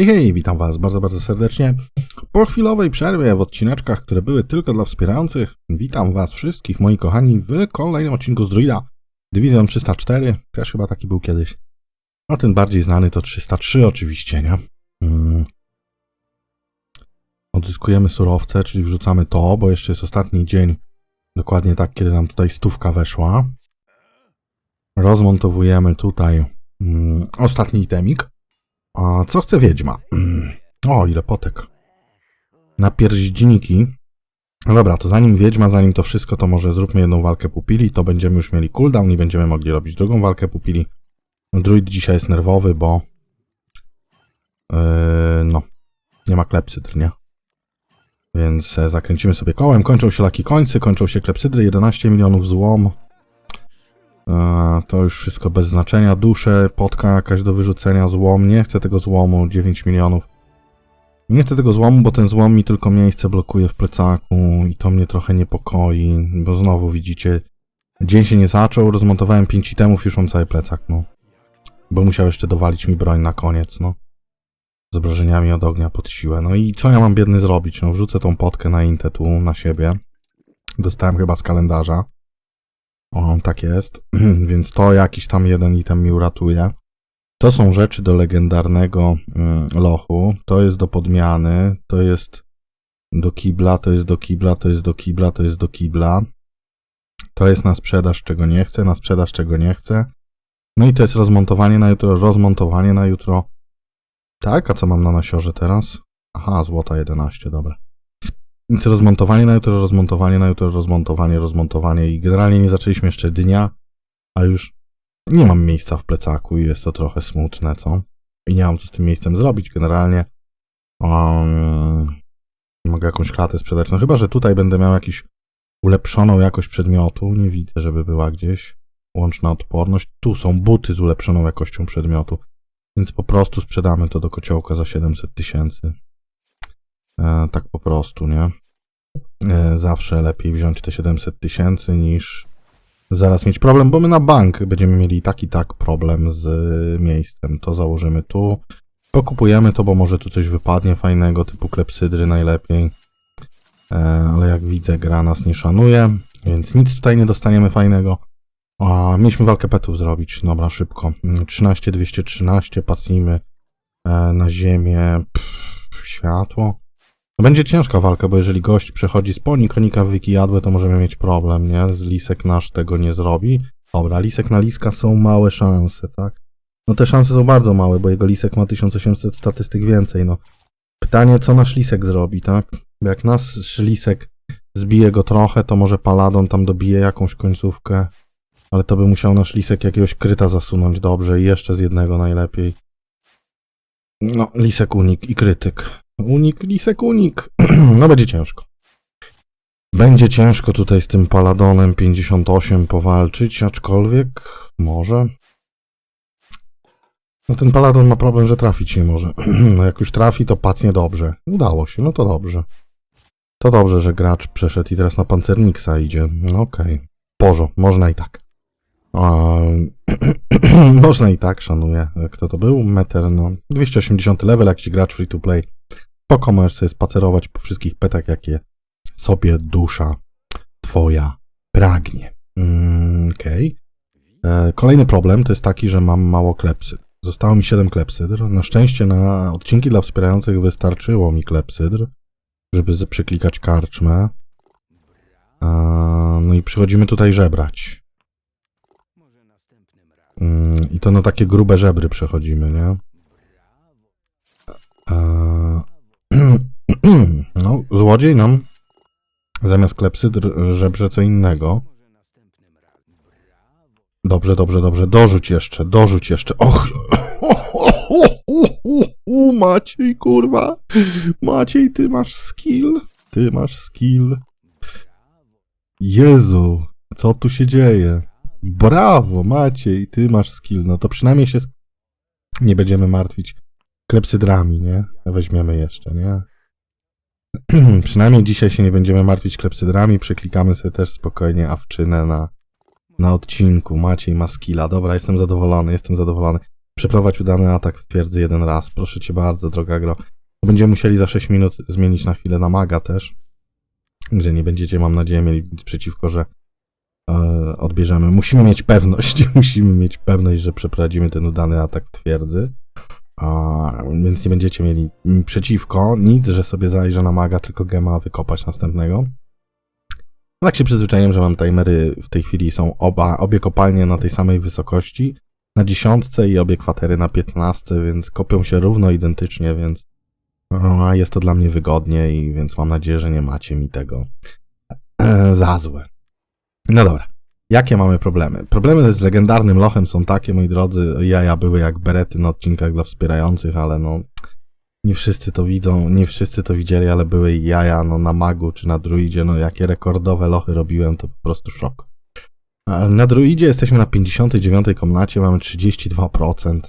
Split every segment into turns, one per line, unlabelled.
Hej, hej, witam Was bardzo, bardzo serdecznie. Po chwilowej przerwie w odcineczkach, które były tylko dla wspierających, witam Was wszystkich, moi kochani, w kolejnym odcinku z Druida. Dywizjon 304, też chyba taki był kiedyś. No ten bardziej znany to 303 oczywiście, nie? Mm. Odzyskujemy surowce, czyli wrzucamy to, bo jeszcze jest ostatni dzień, dokładnie tak, kiedy nam tutaj stówka weszła. Rozmontowujemy tutaj mm, ostatni itemik. A co chce wiedźma? O, ile potek. Na pierździniki. No dobra, to zanim wiedźma, zanim to wszystko, to może zróbmy jedną walkę pupili, to będziemy już mieli cooldown i będziemy mogli robić drugą walkę pupili. Druid dzisiaj jest nerwowy, bo yy, no, nie ma klepsydr, nie? Więc e, zakręcimy sobie kołem. Kończą się laki końcy, kończą się klepsydry, 11 milionów złom. To już wszystko bez znaczenia. Dusze, potka jakaś do wyrzucenia, złom. Nie chcę tego złomu, 9 milionów. Nie chcę tego złomu, bo ten złom mi tylko miejsce blokuje w plecaku i to mnie trochę niepokoi, bo znowu widzicie, dzień się nie zaczął, rozmontowałem 5 itemów, już mam cały plecak, no. Bo musiał jeszcze dowalić mi broń na koniec, no. Z obrażeniami od ognia pod siłę. No i co ja mam biedny zrobić? No wrzucę tą potkę na intę tu na siebie. Dostałem chyba z kalendarza. O, tak jest. Więc to jakiś tam jeden item mi uratuje. To są rzeczy do legendarnego mm, lochu. To jest do podmiany. To jest do kibla, to jest do kibla, to jest do kibla, to jest do kibla. To jest na sprzedaż, czego nie chcę, na sprzedaż, czego nie chcę. No i to jest rozmontowanie na jutro, rozmontowanie na jutro. Tak, a co mam na nasiorze teraz? Aha, złota 11, dobra. Więc rozmontowanie na jutro, rozmontowanie na jutro, rozmontowanie, rozmontowanie i generalnie nie zaczęliśmy jeszcze dnia, a już nie mam miejsca w plecaku i jest to trochę smutne, co? I nie mam co z tym miejscem zrobić generalnie. Um, mogę jakąś klatę sprzedać, no chyba, że tutaj będę miał jakiś ulepszoną jakość przedmiotu, nie widzę, żeby była gdzieś. Łączna odporność. Tu są buty z ulepszoną jakością przedmiotu, więc po prostu sprzedamy to do kociołka za 700 tysięcy. E, tak po prostu, nie? E, zawsze lepiej wziąć te 700 tysięcy niż zaraz mieć problem, bo my na bank będziemy mieli tak i tak problem z e, miejscem. To założymy tu. Pokupujemy to, bo może tu coś wypadnie fajnego, typu klepsydry najlepiej. E, ale jak widzę, gra nas nie szanuje, więc nic tutaj nie dostaniemy fajnego. A, mieliśmy walkę petów zrobić. Dobra, szybko. 13, 213, pacnijmy e, na ziemię. Pff, światło. No będzie ciężka walka, bo jeżeli gość przechodzi z poni konika w wiki jadłe, to możemy mieć problem, nie? Z lisek nasz tego nie zrobi. Dobra, lisek na liska są małe szanse, tak? No te szanse są bardzo małe, bo jego lisek ma 1800 statystyk więcej, no. Pytanie, co nasz lisek zrobi, tak? Bo jak nasz lisek zbije go trochę, to może paladon tam dobije jakąś końcówkę. Ale to by musiał nasz lisek jakiegoś kryta zasunąć dobrze i jeszcze z jednego najlepiej. No, lisek unik i krytyk. Unik, lisek unik. no będzie ciężko. Będzie ciężko tutaj z tym Paladonem 58 powalczyć, aczkolwiek może. No ten Paladon ma problem, że trafić nie może. no jak już trafi, to pacnie dobrze. Udało się, no to dobrze. To dobrze, że gracz przeszedł i teraz na pancerniksa idzie. No okej. Okay. Pożo, można i tak. A, można i tak, szanuję. Kto to był? Meter, no. 280 level, jakiś gracz free to play. Spoko, możesz sobie spacerować po wszystkich petach, jakie sobie dusza twoja pragnie. Mm, Okej. Okay. Kolejny problem to jest taki, że mam mało klepsydr. Zostało mi 7 klepsydr. Na szczęście na odcinki dla wspierających wystarczyło mi klepsydr, żeby przyklikać karczmę. A, No i przychodzimy tutaj żebrać. Mm, I to na takie grube żebry przechodzimy, nie? A, No, złodziej nam zamiast klepsydr żebrze co innego. Dobrze, dobrze, dobrze. Dorzuć jeszcze, dorzuć jeszcze. Och! Maciej, kurwa! Maciej, ty masz skill? Ty masz skill. Jezu, co tu się dzieje? Brawo, Maciej, ty masz skill. No to przynajmniej się nie będziemy martwić klepsydrami, nie? Weźmiemy jeszcze, nie? przynajmniej dzisiaj się nie będziemy martwić klepsydrami. Przeklikamy sobie też spokojnie awczynę na, na odcinku. Maciej ma skilla. Dobra, jestem zadowolony, jestem zadowolony. Przeprowadź udany atak w twierdzy jeden raz. Proszę cię bardzo, droga gro. Będziemy musieli za 6 minut zmienić na chwilę na maga też. Gdzie nie będziecie, mam nadzieję, mieli nic przeciwko, że e, odbierzemy. Musimy mieć pewność, musimy mieć pewność, że przeprowadzimy ten udany atak w twierdzy. Więc nie będziecie mieli przeciwko nic, że sobie zajrzę na maga, tylko gema wykopać następnego. Tak się przyzwyczaiłem, że mam timery w tej chwili są oba, obie kopalnie na tej samej wysokości, na dziesiątce i obie kwatery na piętnastce, więc kopią się równo identycznie, więc a jest to dla mnie wygodnie i więc mam nadzieję, że nie macie mi tego za złe. No dobra. Jakie mamy problemy? Problemy z legendarnym lochem są takie, moi drodzy, jaja były jak berety na odcinkach dla wspierających, ale no nie wszyscy to widzą, nie wszyscy to widzieli, ale były jaja no, na magu czy na druidzie, no jakie rekordowe lochy robiłem, to po prostu szok. Na druidzie jesteśmy na 59 komnacie, mamy 32%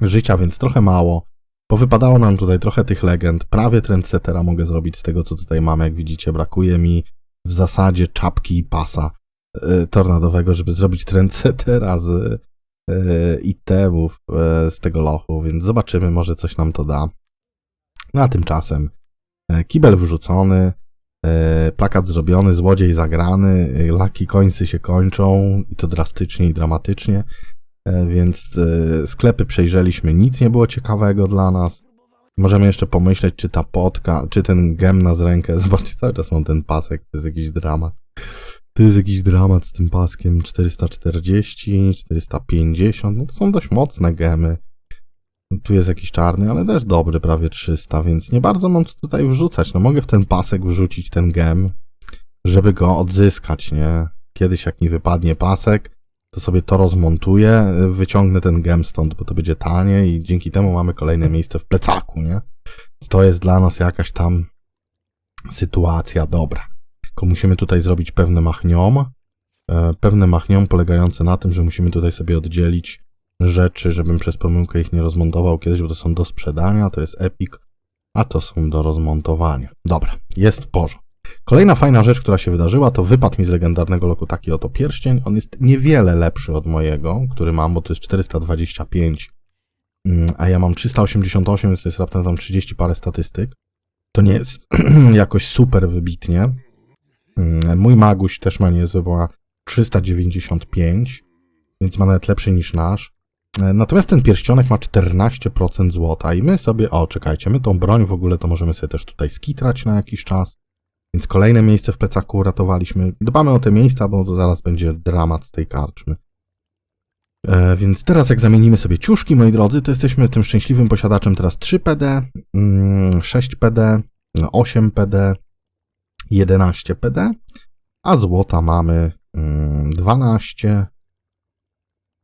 życia, więc trochę mało. Powypadało nam tutaj trochę tych legend. Prawie trendsettera mogę zrobić z tego, co tutaj mamy. Jak widzicie, brakuje mi w zasadzie czapki i pasa tornadowego, żeby zrobić trendsettera z e, itemów e, z tego lochu, więc zobaczymy, może coś nam to da. No a tymczasem e, kibel wyrzucony, e, plakat zrobiony, złodziej zagrany, e, laki końcy się kończą i to drastycznie i dramatycznie. E, Więc e, sklepy przejrzeliśmy, nic nie było ciekawego dla nas. Możemy jeszcze pomyśleć, czy ta potka, czy ten gem na z rękę. Zobaczcie, cały czas mam ten pasek, to jest jakiś dramat. To jest jakiś dramat z tym paskiem 440, 450, no to są dość mocne gemy. Tu jest jakiś czarny, ale też dobry, prawie 300, więc nie bardzo mam co tutaj wrzucać. No mogę w ten pasek wrzucić ten gem, żeby go odzyskać, nie? Kiedyś jak mi wypadnie pasek, to sobie to rozmontuję, wyciągnę ten gem stąd, bo to będzie tanie i dzięki temu mamy kolejne miejsce w plecaku, nie? To jest dla nas jakaś tam sytuacja dobra. Tylko musimy tutaj zrobić pewne machniom, e, pewne machniom polegające na tym, że musimy tutaj sobie oddzielić rzeczy, żebym przez pomyłkę ich nie rozmontował kiedyś, bo to są do sprzedania, to jest Epic, a to są do rozmontowania. Dobra, jest w porządku. Kolejna fajna rzecz, która się wydarzyła, to wypadł mi z legendarnego loku taki oto pierścień. On jest niewiele lepszy od mojego, który mam, bo to jest 425, mm, a ja mam 388, więc to jest raptem tam 30 parę statystyk. To nie jest jakoś super wybitnie. Mm, Mój Maguś też ma ma 395, więc ma nawet lepszy niż nasz. E, Natomiast ten pierścionek ma 14% złota i my sobie, o czekajcie, my tą broń w ogóle to możemy sobie też tutaj skitrać na jakiś czas. Więc kolejne miejsce w plecaku uratowaliśmy. Dbamy o te miejsca, bo to zaraz będzie dramat z tej karczmy. E, więc teraz jak zamienimy sobie ciuszki, moi drodzy, to jesteśmy tym szczęśliwym posiadaczem teraz 3 PD, mm, 6 PD, 8 PD, 11 PD, a złota mamy mm, 12,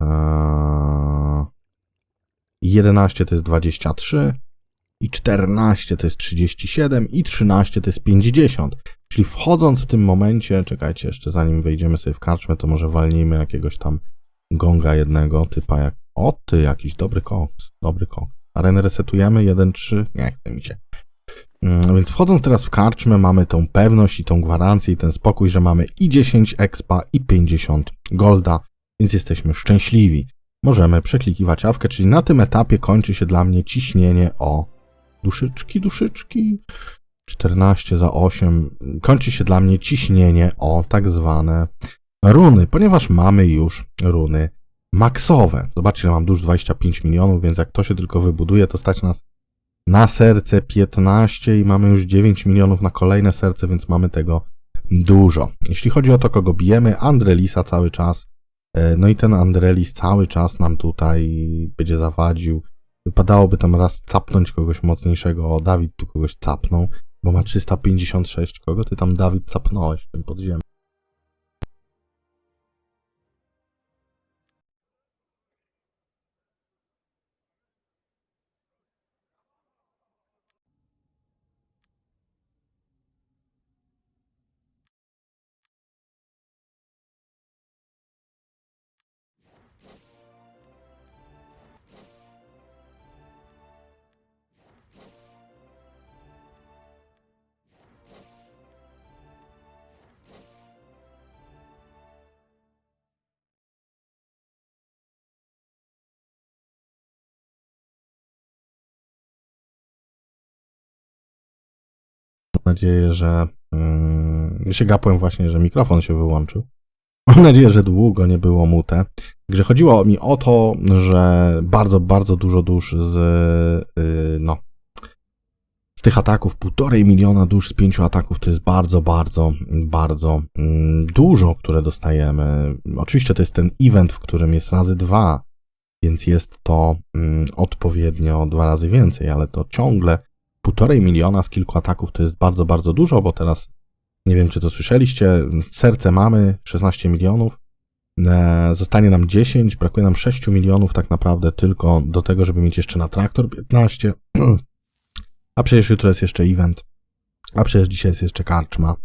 e, 11 to jest 23, i 14 to jest 37 i 13 to jest 50. Czyli wchodząc w tym momencie, czekajcie, jeszcze zanim wejdziemy sobie w karczmę, to może walnijmy jakiegoś tam gonga jednego typa jak... O ty, jakiś dobry koks, dobry koks. Arenę resetujemy, 1-3, nie chce mi się. Mm, Więc wchodząc teraz w karczmę mamy tą pewność i tą gwarancję i ten spokój, że mamy i 10 expa i 50 golda, więc jesteśmy szczęśliwi. Możemy przeklikiwać awkę, czyli na tym etapie kończy się dla mnie ciśnienie o duszyczki, duszyczki. 14 za 8. Kończy się dla mnie ciśnienie o tak zwane runy, ponieważ mamy już runy maksowe. Zobaczcie, mam dusz 25 milionów, więc jak to się tylko wybuduje, to stać nas na serce 15 i mamy już 9 milionów na kolejne serce, więc mamy tego dużo. Jeśli chodzi o to, kogo bijemy, Andrelisa cały czas. E, No i ten Andrelis cały czas nam tutaj będzie zawadził. Wypadałoby tam raz capnąć kogoś mocniejszego. O, Dawid tu kogoś capnął, bo ma 356. Kogo ty tam, Dawid, capnąłeś w tym podziemiu? Nadzieję, że... Yy, się gapłem właśnie, że mikrofon się wyłączył. Mam nadzieję, że długo nie było mute. Także chodziło mi o to, że bardzo, bardzo dużo dusz z, yy, no, z tych ataków, półtorej miliona dusz z pięciu ataków to jest bardzo, bardzo, bardzo mm, dużo, które dostajemy. Oczywiście to jest ten event, w którym jest razy dwa, więc jest to mm, odpowiednio dwa razy więcej, ale to ciągle półtorej miliona z kilku ataków to jest bardzo, bardzo dużo, bo teraz nie wiem, czy to słyszeliście, serce mamy 16 milionów, e, zostanie nam 10, brakuje nam 6 milionów tak naprawdę tylko do tego, żeby mieć jeszcze na traktor 15. A przecież jutro jest jeszcze event, a przecież dzisiaj jest jeszcze karczma,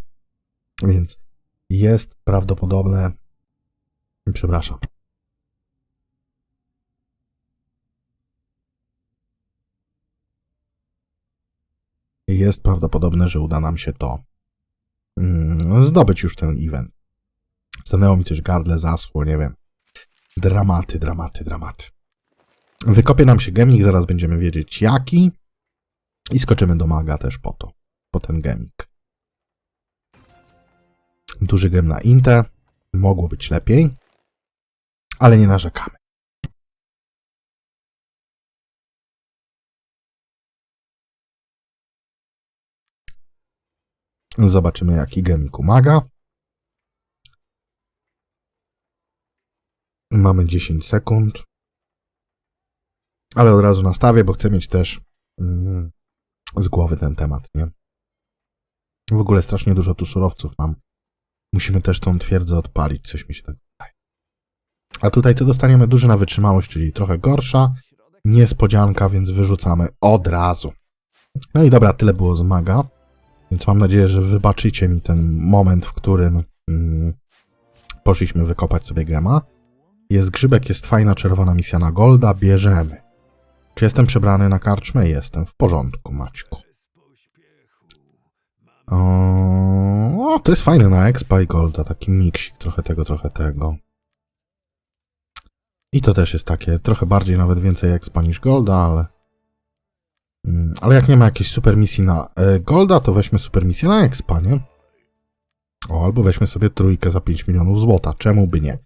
więc jest prawdopodobne. Przepraszam. Jest prawdopodobne, że uda nam się to mm, zdobyć już ten event. Stanęło mi coś gardle, zaschło, nie wiem. Dramaty, dramaty, dramaty. Wykopie nam się gemik, zaraz będziemy wiedzieć jaki. I skoczymy do maga też po to, po ten gemik. Duży gem na Inte. Mogło być lepiej, ale nie narzekamy. Zobaczymy jaki gemik u maga. Mamy 10 sekund. Ale od razu nastawię, bo chcę mieć też mm, z głowy ten temat, nie? W ogóle strasznie dużo tu surowców mam. Musimy też tą twierdzę odpalić, coś mi się tak wydaje. A tutaj to dostaniemy duży na wytrzymałość, czyli trochę gorsza. Niespodzianka, więc wyrzucamy od razu. No i dobra, tyle było z maga. Więc mam nadzieję, że wybaczycie mi ten moment, w którym mm, poszliśmy wykopać sobie gema. Jest grzybek, jest fajna czerwona misja na golda, bierzemy. Czy jestem przebrany na karczmę? Jestem. W porządku, Maćku. O, to jest fajne na Expa i Golda, taki miksik, trochę tego, trochę tego. I to też jest takie, trochę bardziej, nawet więcej Expa niż Golda, ale... Mm, Ale jak nie ma jakiejś super misji na e, Golda, to weźmy super misję na Expa, nie? O, albo weźmy sobie trójkę za 5 milionów złota, czemu by nie?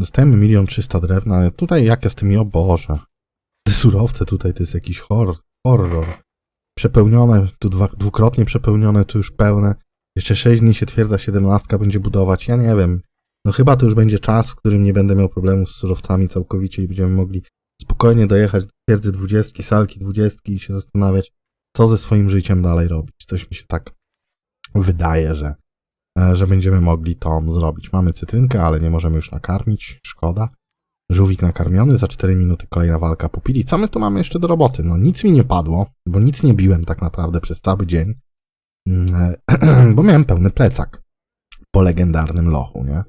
Dostajemy milion trzysta drewna, tutaj jak ja z tymi, o Boże. Te surowce tutaj to jest jakiś horror. horror. Przepełnione, tu dwa, dwukrotnie przepełnione, tu już pełne. Jeszcze 6 dni się twierdza 17 będzie budować. Ja nie wiem. No chyba to już będzie czas, w którym nie będę miał problemów z surowcami całkowicie i będziemy mogli spokojnie dojechać do twierdzy 20, salki 20 i się zastanawiać, co ze swoim życiem dalej robić. Coś mi się tak wydaje, że, e, że będziemy mogli to zrobić. Mamy cytrynkę, ale nie możemy już nakarmić. Szkoda. Żółwik nakarmiony, za 4 minuty kolejna walka pupili. Co my tu mamy jeszcze do roboty? No nic mi nie padło, bo nic nie biłem tak naprawdę przez cały dzień, Mm, e, bo miałem pełny plecak po legendarnym lochu, nie?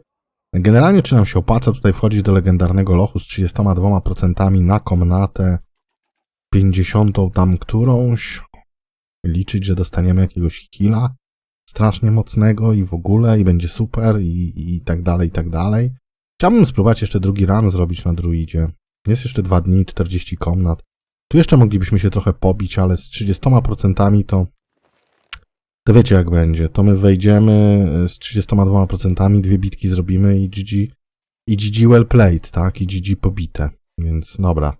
Generalnie czy nam się opłaca tutaj wchodzić do legendarnego lochu z 32% na komnatę 50 tam którąś? Liczyć, że dostaniemy jakiegoś killa strasznie mocnego i w ogóle i będzie super i, i tak dalej, i tak dalej. Chciałbym spróbować jeszcze drugi run zrobić na druidzie. Jest jeszcze dwa dni, 40 komnat. Tu jeszcze moglibyśmy się trochę pobić, ale z 30% to to wiecie jak będzie. To my wejdziemy z 32%, dwie bitki zrobimy i GG, i GG well played, tak? I GG pobite. Więc dobra.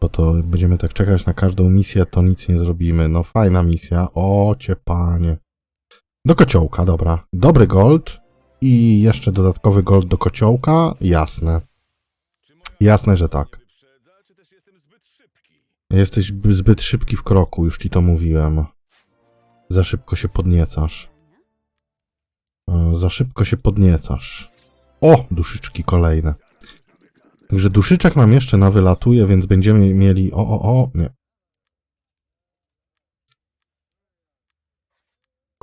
Bo to będziemy tak czekać na każdą misję, to nic nie zrobimy. No fajna misja. O, cię panie. Do kociołka, dobra. Dobry gold i jeszcze dodatkowy gold do kociołka. Jasne. Jasne, że tak. Jesteś zbyt szybki w kroku, już ci to mówiłem. Za szybko się podniecasz. E, Za szybko się podniecasz. O, duszyczki kolejne. Także duszyczek nam jeszcze na wylatuje, więc będziemy mieli... O, o, o, nie.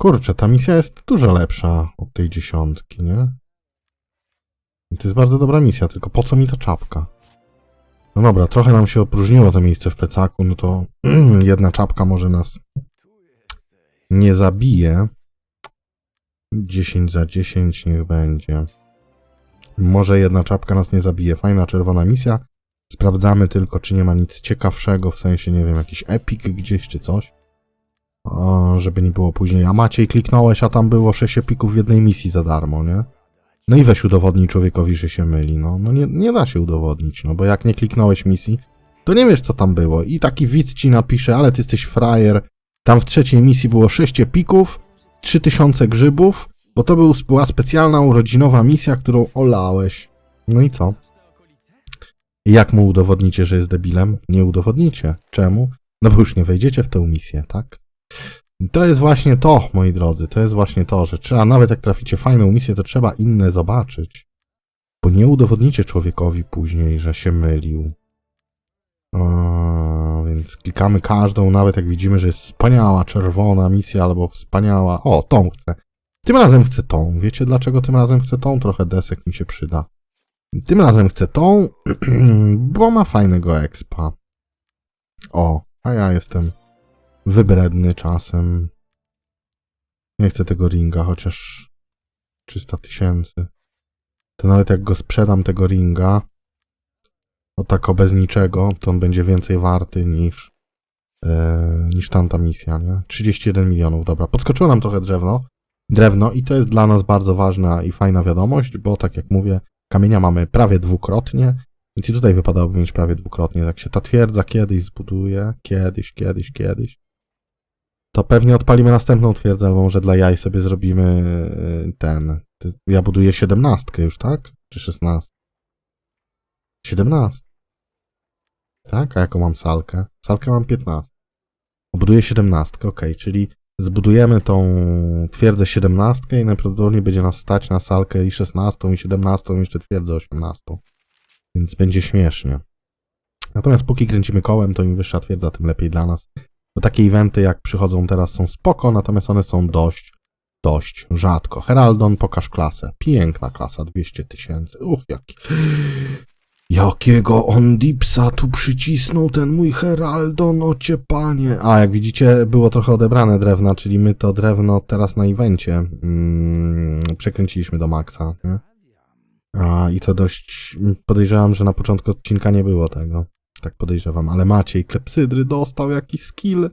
Kurczę, ta misja jest dużo lepsza od tej dziesiątki, nie? I to jest bardzo dobra misja, tylko po co mi ta czapka? No dobra, trochę nam się opróżniło to miejsce w plecaku, no to jedna czapka może nas nie zabije. 10 za 10 niech będzie. Może jedna czapka nas nie zabije. Fajna czerwona misja. Sprawdzamy tylko, czy nie ma nic ciekawszego, w sensie, nie wiem, jakiś epic gdzieś czy coś. O, żeby nie było później. A Maciej kliknąłeś, a tam było 6 epików w jednej misji za darmo, nie? No i weź udowodnij człowiekowi, że się myli. No, no nie, nie da się udowodnić, no bo jak nie kliknąłeś misji, to nie wiesz co tam było. I taki widz ci napisze, ale ty jesteś frajer. Tam w trzeciej misji było 6 epików, 3000 grzybów, bo to był, była specjalna urodzinowa misja, którą olałeś. No i co? Jak mu udowodnicie, że jest debilem? Nie udowodnicie. Czemu? No bo już nie wejdziecie w tę misję, tak? To jest właśnie to, moi drodzy, to jest właśnie to, że trzeba, nawet jak traficie fajną misję, to trzeba inne zobaczyć. Bo nie udowodnicie człowiekowi później, że się mylił. A, więc klikamy każdą, nawet jak widzimy, że jest wspaniała czerwona misja albo wspaniała. O, tą chcę. Tym razem chcę tą. Wiecie dlaczego tym razem chcę tą? Trochę desek mi się przyda. Tym razem chcę tą, bo ma fajnego expa. O, a ja jestem wybredny czasem. Nie chcę tego ringa, chociaż 300 tysięcy. To nawet jak go sprzedam tego ringa, o tak o bez niczego, to on będzie więcej warty niż e, niż tamta misja, nie? 31 milionów, dobra. Podskoczyło nam trochę drewno, drewno i to jest dla nas bardzo ważna i fajna wiadomość, bo tak jak mówię, kamienia mamy prawie dwukrotnie, więc i tutaj wypadałoby mieć prawie dwukrotnie. Jak się ta twierdza kiedyś zbuduje, kiedyś, kiedyś, kiedyś, to pewnie odpalimy następną twierdzę, albo może dla jaj sobie zrobimy e, ten. Ja buduję 17 już, tak? Czy 16? 17. Tak? A jaką mam salkę? Salkę mam 15. Buduję 17, ok, czyli zbudujemy tą twierdzę 17 i najprawdopodobniej będzie nas stać na salkę i 16, i 17, i jeszcze twierdzę 18. Więc będzie śmiesznie. Natomiast póki kręcimy kołem, to im wyższa twierdza, tym lepiej dla nas. Bo takie eventy jak przychodzą teraz są spoko, natomiast one są dość, dość rzadko. Heraldon, pokaż klasę. Piękna klasa, 200 tysięcy. Uch, jaki... Jakiego on dipsa tu przycisnął ten mój Heraldon, ocie panie. A, jak widzicie, było trochę odebrane drewna, czyli my to drewno teraz na evencie mm, przekręciliśmy do maksa, nie? A, i to dość... Podejrzewam, że na początku odcinka nie było tego. Tak podejrzewam, ale Maciej Klepsydry dostał jakiś skill.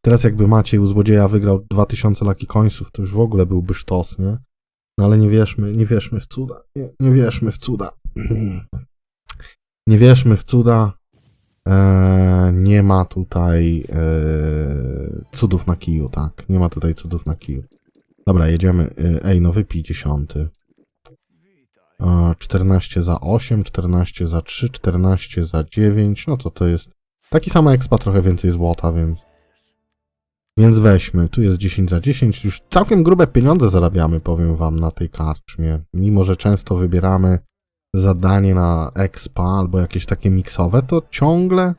Teraz jakby Maciej u złodzieja wygrał 2000 laki końców, to już w ogóle byłby sztos, nie? No ale nie wierzmy, nie wierzmy w cuda. Nie, nie wierzmy w cuda. Nie wierzmy w cuda. Eee, nie ma tutaj eee, cudów na kiju, tak. Nie ma tutaj cudów na kiju. Dobra, jedziemy. Eee, Ej, no wypij dziesiąty. Eee, 14 za 8, 14 za 3, 14 za 9. No to to jest taki sam expa, trochę więcej złota, więc. Więc weźmy. Tu jest 10 za 10. Już całkiem grube pieniądze zarabiamy, powiem wam, na tej karczmie. Mimo, że często wybieramy zadanie na expa albo jakieś takie miksowe, to ciągle,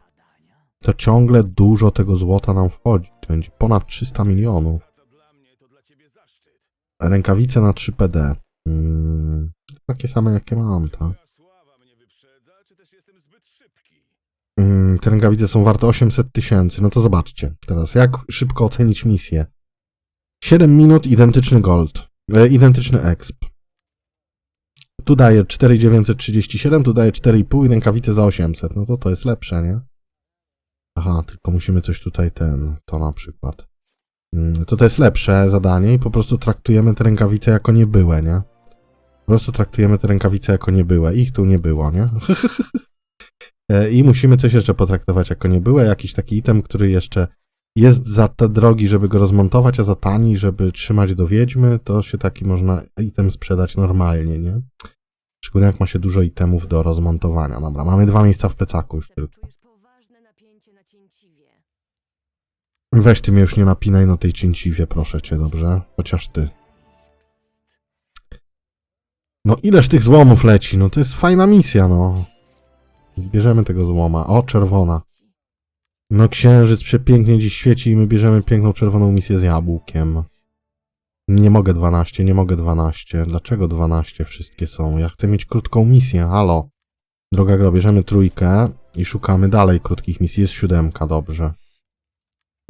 to ciągle dużo tego złota nam wchodzi. To będzie ponad 300 milionów. Rękawice na 3 PD. Mm, takie same jakie mam, tak? Mm, te rękawice są warte 800 tysięcy. No to zobaczcie teraz, jak szybko ocenić misję. 7 minut, identyczny gold. E, identyczny exp. Tu daje 4937, tu daje 4,5 i rękawice za 800. No to to jest lepsze, nie? Aha, tylko musimy coś tutaj ten, to na przykład. Mm, To to jest lepsze zadanie i po prostu traktujemy te rękawice jako niebyłe, nie? Po prostu traktujemy te rękawice jako niebyłe. Ich tu nie było, nie? E, I musimy coś jeszcze potraktować jako niebyłe, jakiś taki item, który jeszcze jest za te drogi, żeby go rozmontować, a za tani, żeby trzymać do wiedźmy, to się taki można item sprzedać normalnie, nie? Szczególnie jak ma się dużo itemów do rozmontowania. Dobra, mamy dwa miejsca w plecaku już tylko. Weź ty mnie już nie napinaj na tej cięciwie, proszę cię, dobrze? Chociaż ty. No ileż tych złomów leci? No to jest fajna misja, no. Zbierzemy tego złoma. O, czerwona. No księżyc przepięknie dziś świeci i my bierzemy piękną czerwoną misję z jabłkiem. Nie mogę 12, nie mogę 12. Dlaczego 12 wszystkie są? Ja chcę mieć krótką misję, halo. Droga gro, bierzemy trójkę i szukamy dalej krótkich misji. Jest siódemka, dobrze.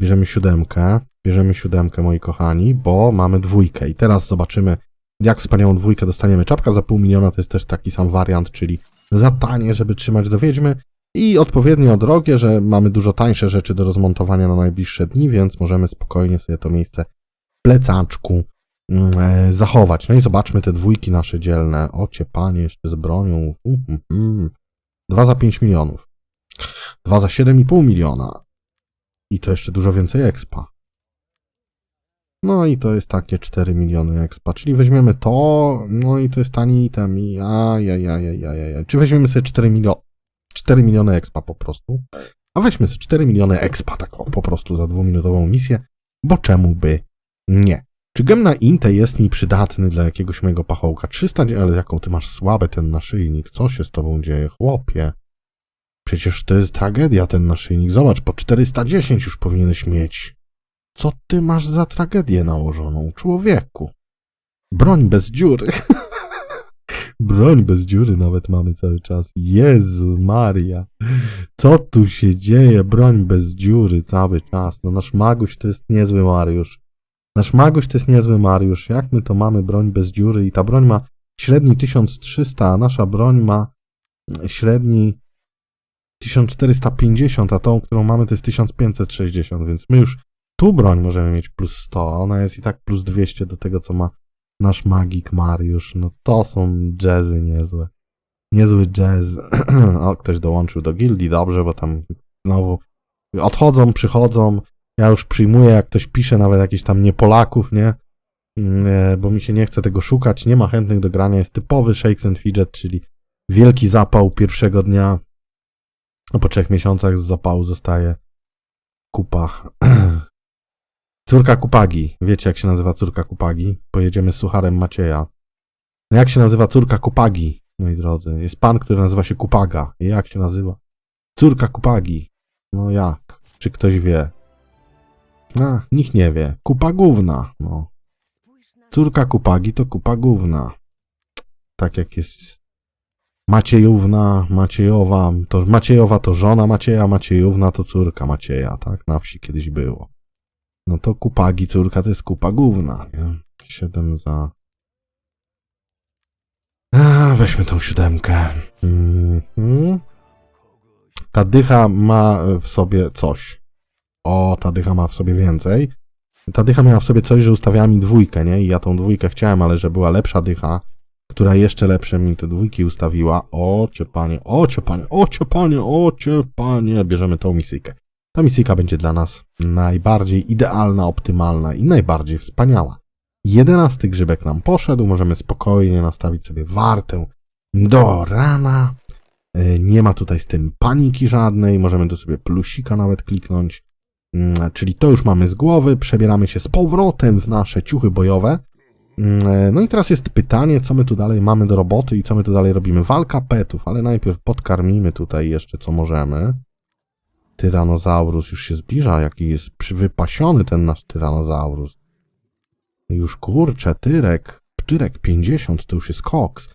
Bierzemy siódemkę, bierzemy siódemkę, moi kochani, bo mamy dwójkę. I teraz zobaczymy, jak wspaniałą dwójkę dostaniemy. Czapka za pół miliona to jest też taki sam wariant, czyli za tanie, żeby trzymać do wiedźmy. I odpowiednio drogie, że mamy dużo tańsze rzeczy do rozmontowania na najbliższe dni, więc możemy spokojnie sobie to miejsce w plecaczku mm, e, zachować. No i zobaczmy te dwójki nasze dzielne. Ocie panie, jeszcze z bronią. Mm, mm. Dwa za 5 milionów. Dwa za 7,5 miliona. I to jeszcze dużo więcej expa. No i to jest takie 4 miliony expa, czyli weźmiemy to, no i to jest tani item i ajajajajajaj. Czy weźmiemy sobie 4 miliony, 4 miliony expa po prostu? A weźmy sobie 4 miliony expa tak po prostu za dwuminutową misję, bo czemu by nie? Czy gem na Inte jest mi przydatny dla jakiegoś mojego pachołka? 300, ale jaką ty masz słabe ten naszyjnik, co się z tobą dzieje, chłopie? Przecież to jest tragedia ten naszyjnik, zobacz, po 410 już powinieneś mieć. Co ty masz za tragedię nałożoną, człowieku? Broń bez dziury. Broń bez dziury nawet mamy cały czas. Jezu Maria. Co tu się dzieje? Broń bez dziury cały czas. No nasz Maguś to jest niezły Mariusz. Nasz Maguś to jest niezły Mariusz. Jak my to mamy broń bez dziury i ta broń ma średni 1300, a nasza broń ma średni 1450, a tą, którą mamy to jest 1560, więc my już tu broń możemy mieć plus 100, a ona jest i tak plus 200 do tego, co ma nasz magik Mariusz. No to są jazzy niezłe. Niezły jazz. o, ktoś dołączył do gildii, dobrze, bo tam znowu odchodzą, przychodzą. Ja już przyjmuję, jak ktoś pisze, nawet jakiś tam nie Polaków, nie? Nie, bo mi się nie chce tego szukać. Nie ma chętnych do grania. Jest typowy Shakes and Fidget, czyli wielki zapał pierwszego dnia. A po trzech miesiącach z zapału zostaje kupa. Córka Kupagi. Wiecie, jak się nazywa córka Kupagi? Pojedziemy z sucharem Macieja. No jak się nazywa córka Kupagi, moi drodzy? Jest pan, który nazywa się Kupaga. I jak się nazywa? Córka Kupagi. No jak? Czy ktoś wie? A, nikt nie wie. Kupa gówna. No. Córka Kupagi to kupa gówna. Tak jak jest Maciejówna, Maciejowa, to Maciejowa to żona Macieja, Maciejówna to córka Macieja, tak? Na wsi kiedyś było. No to Kupagi, córka to jest kupa gówna, nie? Siedem za... A, weźmy tą siódemkę. Mhm. Ta dycha ma w sobie coś. O, ta dycha ma w sobie więcej. Ta dycha miała w sobie coś, że ustawiała mi dwójkę, nie? I ja tą dwójkę chciałem, ale że była lepsza dycha, która jeszcze lepsze mi te dwójki ustawiła. O, cie panie, o, cie panie, o, cie panie, o, cie panie. Bierzemy tą misyjkę. Ta misyjka będzie dla nas najbardziej idealna, optymalna i najbardziej wspaniała. Jedenasty grzybek nam poszedł, możemy spokojnie nastawić sobie wartę do rana. E, Nie ma tutaj z tym paniki żadnej, możemy tu sobie plusika nawet kliknąć. Mm, Czyli to już mamy z głowy, przebieramy się z powrotem w nasze ciuchy bojowe. Mm, e, No i teraz jest pytanie, co my tu dalej mamy do roboty i co my tu dalej robimy. Walka petów, ale najpierw podkarmimy tutaj jeszcze co możemy. Tyranozaurus już się zbliża, jaki jest przywypasiony ten nasz tyranozaurus. Już kurczę, Tyrek, Tyrek 50 to już jest koks.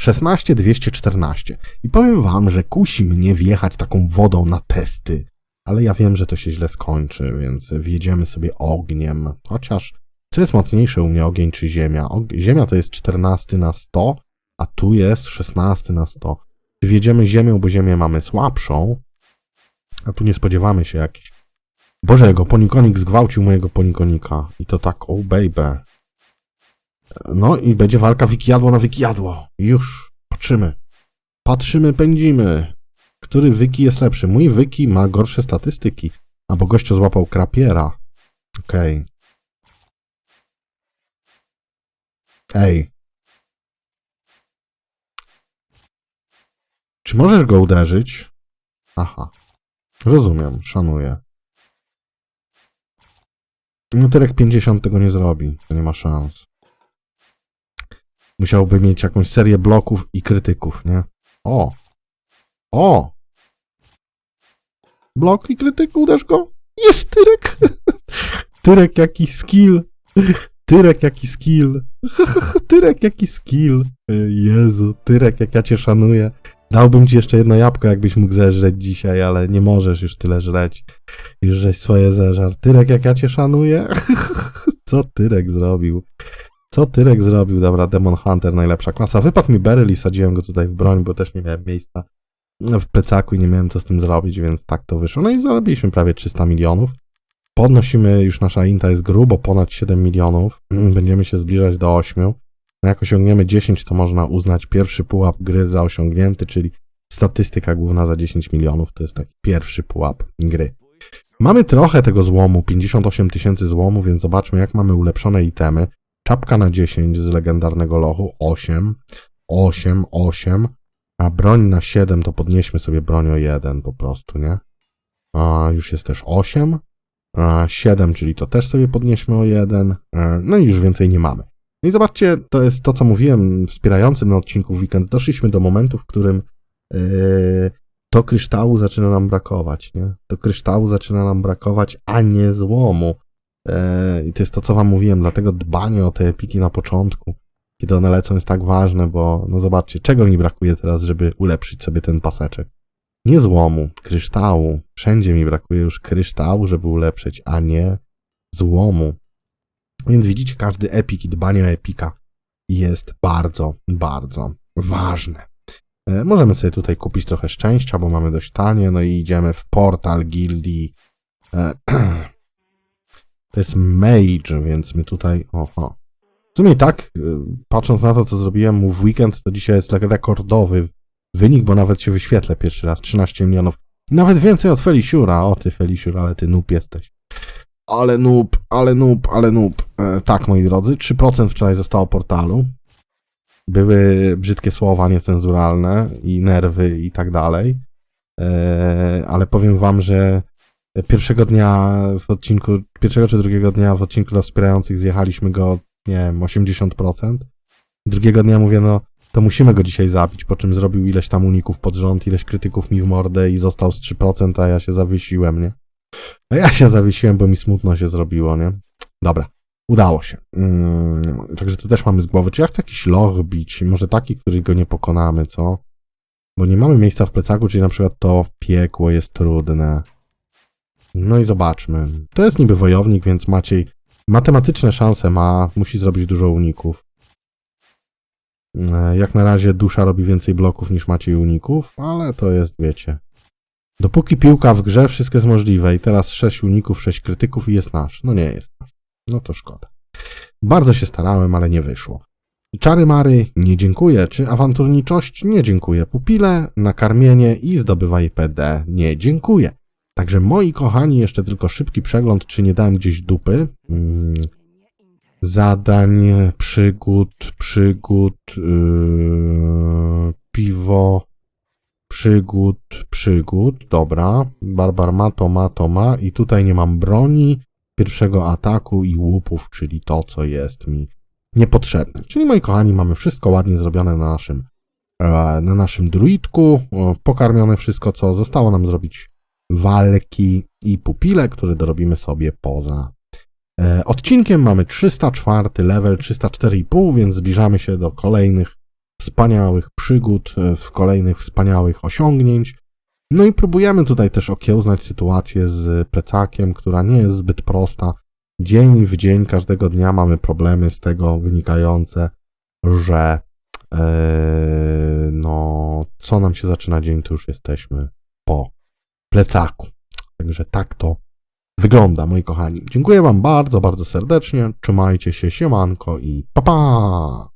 16 214. I powiem wam, że kusi mnie wjechać taką wodą na testy. Ale ja wiem, że to się źle skończy, więc wjedziemy sobie ogniem. Chociaż, co jest mocniejsze u mnie, ogień czy ziemia? Ziemia to jest 14 na 100, a tu jest 16 na 100. Wjedziemy ziemią, bo ziemię mamy słabszą, a tu nie spodziewamy się jakiś... Boże, jego ponikonik zgwałcił mojego ponikonika. I to tak, oh baby. No i będzie walka wiki-jadło na wiki-jadło. Już, patrzymy. Patrzymy, pędzimy. Który wyki jest lepszy? Mój wyki ma gorsze statystyki. Albo gościu złapał krapiera. Okej. Ej. Czy możesz go uderzyć? Aha. Rozumiem, szanuję. Tyrek 50 tego nie zrobi. To nie ma szans. Musiałby mieć jakąś serię bloków i krytyków, nie? O! O! Blok i krytyk, uderz go! Jest Tyrek! Tyrek jaki skill! Tyrek jaki skill! Tyrek jaki skill! Jezu, Tyrek jak ja cię szanuję. Dałbym ci jeszcze jedno jabłko, jakbyś mógł zeżreć dzisiaj, ale nie możesz już tyle żreć. Już żeś swoje zeżar. Tyrek jak ja cię szanuję? Co Tyrek zrobił? Co Tyrek zrobił? Dobra, Demon Hunter, najlepsza klasa. Wypadł mi Beryl i wsadziłem go tutaj w broń, bo też nie miałem miejsca w plecaku i nie miałem co z tym zrobić, więc tak to wyszło. No i zarobiliśmy prawie 300 milionów. Podnosimy, już nasza inta jest grubo ponad 7 milionów. Będziemy się zbliżać do 8. No jak osiągniemy 10, to można uznać pierwszy pułap gry za osiągnięty, czyli statystyka główna za 10 milionów. To jest taki pierwszy pułap gry. Mamy trochę tego złomu, 58 tysięcy złomu, więc zobaczmy jak mamy ulepszone itemy. Czapka na 10 z legendarnego lochu, 8, 8, 8, a broń na 7 to podnieśmy sobie broń o 1 po prostu, nie? A już jest też 8, a 7, czyli to też sobie podnieśmy o 1, e, no i już więcej nie mamy. No i zobaczcie, to jest to, co mówiłem wspierającym na odcinku weekend. Doszliśmy do momentu, w którym yy, to kryształu zaczyna nam brakować, nie? To kryształu zaczyna nam brakować, a nie złomu. E, I to jest to, co wam mówiłem, dlatego dbanie o te epiki na początku, kiedy one lecą, jest tak ważne, bo no zobaczcie, czego mi brakuje teraz, żeby ulepszyć sobie ten paseczek. Nie złomu, kryształu. Wszędzie mi brakuje już kryształu, żeby ulepszyć, a nie złomu. Więc widzicie, każdy epik i dbanie o epika jest bardzo, bardzo ważne. E, Możemy sobie tutaj kupić trochę szczęścia, bo mamy dość tanie, no i idziemy w portal gildii. E, To jest mage, więc my tutaj... Oho. W sumie tak, y, patrząc na to, co zrobiłem mu w weekend, to dzisiaj jest tak rekordowy wynik, bo nawet się wyświetlę pierwszy raz, 13 milionów. Nawet więcej od Felisiura. O ty Felisiur, ale ty noob jesteś. Ale noob, ale noob, ale noob. E, tak, moi drodzy, 3% wczoraj zostało portalu. Były brzydkie słowa niecenzuralne i nerwy i tak dalej. E, ale powiem wam, że pierwszego dnia w odcinku, pierwszego czy drugiego dnia w odcinku dla wspierających zjechaliśmy go, nie wiem, 80%. Drugiego dnia mówię, no to musimy go dzisiaj zabić, po czym zrobił ileś tam uników pod rząd, ileś krytyków mi w mordę i został z 3%, a ja się zawiesiłem, nie? A ja się zawiesiłem, bo mi smutno się zrobiło, nie? Dobra, udało się. Mm, także to też mamy z głowy. Czy ja chcę jakiś loch bić? Może taki, który go nie pokonamy, co? Bo nie mamy miejsca w plecaku, czyli na przykład to piekło jest trudne. No i zobaczmy. To jest niby wojownik, więc Maciej matematyczne szanse ma, musi zrobić dużo uników. E, Jak na razie dusza robi więcej bloków niż Maciej uników, ale to jest, wiecie. Dopóki piłka w grze, wszystko jest możliwe i teraz 6 uników, 6 krytyków i jest nasz. No nie jest nasz. No to szkoda. Bardzo się starałem, ale nie wyszło. Czary Mary, nie dziękuję. Czy awanturniczość? Nie dziękuję. Pupile, nakarmienie i zdobywaj PD? Nie dziękuję. Także moi kochani, jeszcze tylko szybki przegląd, czy nie dałem gdzieś dupy. Mm, zadań, przygód, przygód, yy, piwo, przygód, przygód, dobra. Barbar ma to, ma to, ma i tutaj nie mam broni, pierwszego ataku i łupów, czyli to, co jest mi niepotrzebne. Czyli moi kochani, mamy wszystko ładnie zrobione na naszym, e, na naszym druidku, e, pokarmione wszystko, co zostało nam zrobić walki i pupile, które dorobimy sobie poza e, odcinkiem. Mamy 304 level, 304,5, więc zbliżamy się do kolejnych wspaniałych przygód, e, w kolejnych wspaniałych osiągnięć. No i próbujemy tutaj też okiełznać sytuację z plecakiem, która nie jest zbyt prosta. Dzień w dzień, każdego dnia mamy problemy z tego wynikające, że e, no, co nam się zaczyna dzień, to już jesteśmy po plecaku. Także tak to wygląda, moi kochani. Dziękuję Wam bardzo, bardzo serdecznie. Trzymajcie się, siemanko i pa pa!